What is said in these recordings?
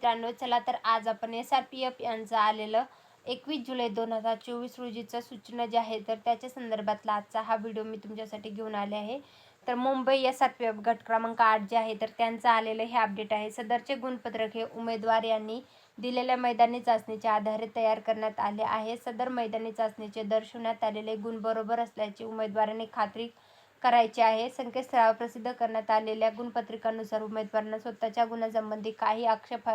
मित्रांनो चला तर आज आपण एस आर पी एफ यांचं आलेलं एकवीस जुलै दोन हजार चोवीस रोजीचं सूचना जे आहे तर त्याच्या संदर्भातला आजचा हा व्हिडिओ मी तुमच्यासाठी घेऊन आले आहे. तर Mumbai S R P F गट क्रमांक आठ जे आहे तर त्यांचं आलेलं हे अपडेट आहे. सदरचे गुणपत्रक हे उमेदवार यांनी दिलेल्या मैदानी चाचणीच्या आधारे तयार करण्यात आले आहे. सदर मैदानी चाचणीचे दर्शवण्यात आलेले गुण बरोबर असल्याची उमेदवारांनी खात्री करायचे आहे. संकेतस्थळावर प्रसिद्ध करण्यात आलेल्या गुणपत्रिकानुसार उमेदवारांना स्वतःच्या गुणासंबंधी काही आक्षेप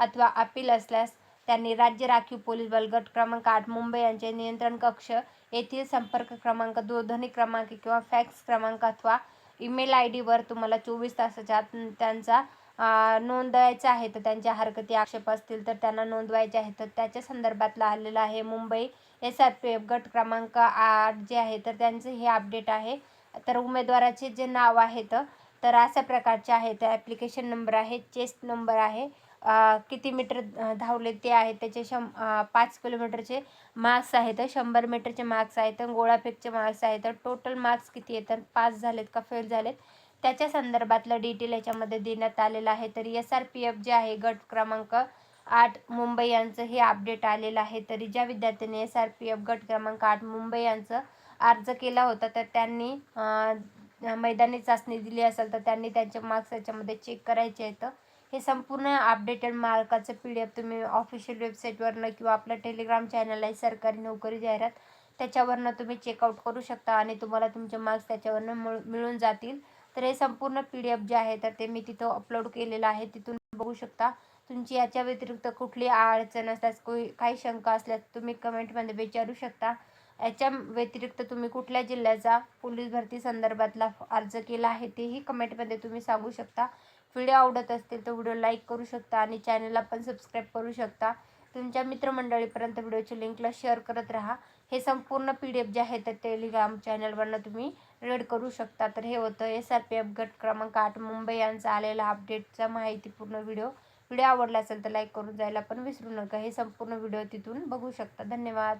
अथवा अपील असल्यास त्यांनी राज्य राखीव पोलीस बल गट क्रमांक आठ मुंबई यांचे नियंत्रण कक्ष येथील संपर्क क्रमांक दूरध्वनी क्रमांक किंवा फॅक्स क्रमांक अथवा ईमेल आय डीवर तुम्हाला चोवीस तासाच्या आत त्यांचा नोंदवायचा आहे. तर त्यांच्या हरकती आक्षेप असतील तर त्यांना नोंदवायचे आहे. तर त्याच्या संदर्भातला आलेला आहे Mumbai S R P F गट क्रमांक आठ जे आहे तर त्यांचं हे अपडेट आहे. तर उमेदवाराचे जे नाव आहेत तर अशा प्रकारचे आहे. तर ॲप्लिकेशन नंबर आहे चेस्ट नंबर आहे. किती मीटर धावले ते आहे त्याचे शं पाच किलोमीटरचे मार्क्स आहेत. शंभर मीटरचे मार्क्स आहेत गोळाफेकचे मार्क्स आहेत. टोटल मार्क्स किती आहेत? पास झालेत का फेल झालेत? त्याच्या संदर्भातलं डिटेल याच्यामध्ये देण्यात आलेलं आहे. तर एस आर पी एफ जे आहे गट क्रमांक आठ मुंबई यांचं हे अपडेट आलेलं आहे. तरी ज्या विद्यार्थ्यांनी एस आर पी एफ गट क्रमांक आठ मुंबई यांचं अर्ज केला होता तर त्यांनी मैदानी चाचणी दिली असेल तर त्यांनी त्यांचे मार्क्स याच्यामध्ये चेक करायचे आहेत. हे संपूर्ण अपडेटेड मार्काचं पी डी एफ तुम्ही ऑफिशियल वेबसाईटवरनं किंवा आपलं टेलिग्राम चॅनल आहे सरकारी नोकरी जाहिरात त्याच्यावरनं तुम्ही चेकआउट करू शकता आणि तुम्हाला तुमचे मार्क्स त्याच्यावरनं मिळ मिळून जातील. तर हे संपूर्ण पी डी एफ जे आहे तर ते मी तिथं अपलोड केलेलं आहे तिथून बघू शकता. तुमची याच्या व्यतिरिक्त कुठली अडचण असल्यास कोई काही शंका असल्यास तुम्ही कमेंटमध्ये विचारू शकता. याच्या व्यतिरिक्त तुम्ही कुठल्या जिल्ह्याचा पोलीस भरती संदर्भातला अर्ज केला आहे तेही कमेंटमध्ये तुम्ही सांगू शकता. व्हिडिओ आवडत असतील तर व्हिडिओ लाईक करू शकता आणि चॅनलला पण सबस्क्राईब करू शकता. तुमच्या मित्रमंडळीपर्यंत व्हिडिओच्या लिंकला शेअर करत राहा. हे संपूर्ण पी डी एफ जे आहे तर टेलिग्राम चॅनलवरनं तुम्ही रीड करू शकता. तर हे होतं एस आर पी एफ गट क्रमांक आठ मुंबई यांचा आलेला अपडेटचा माहितीपूर्ण व्हिडिओ. व्हिडिओ आवडला असेल तर लाईक करून जायला पण विसरू नका. हे संपूर्ण व्हिडिओ तिथून बघू शकता. धन्यवाद.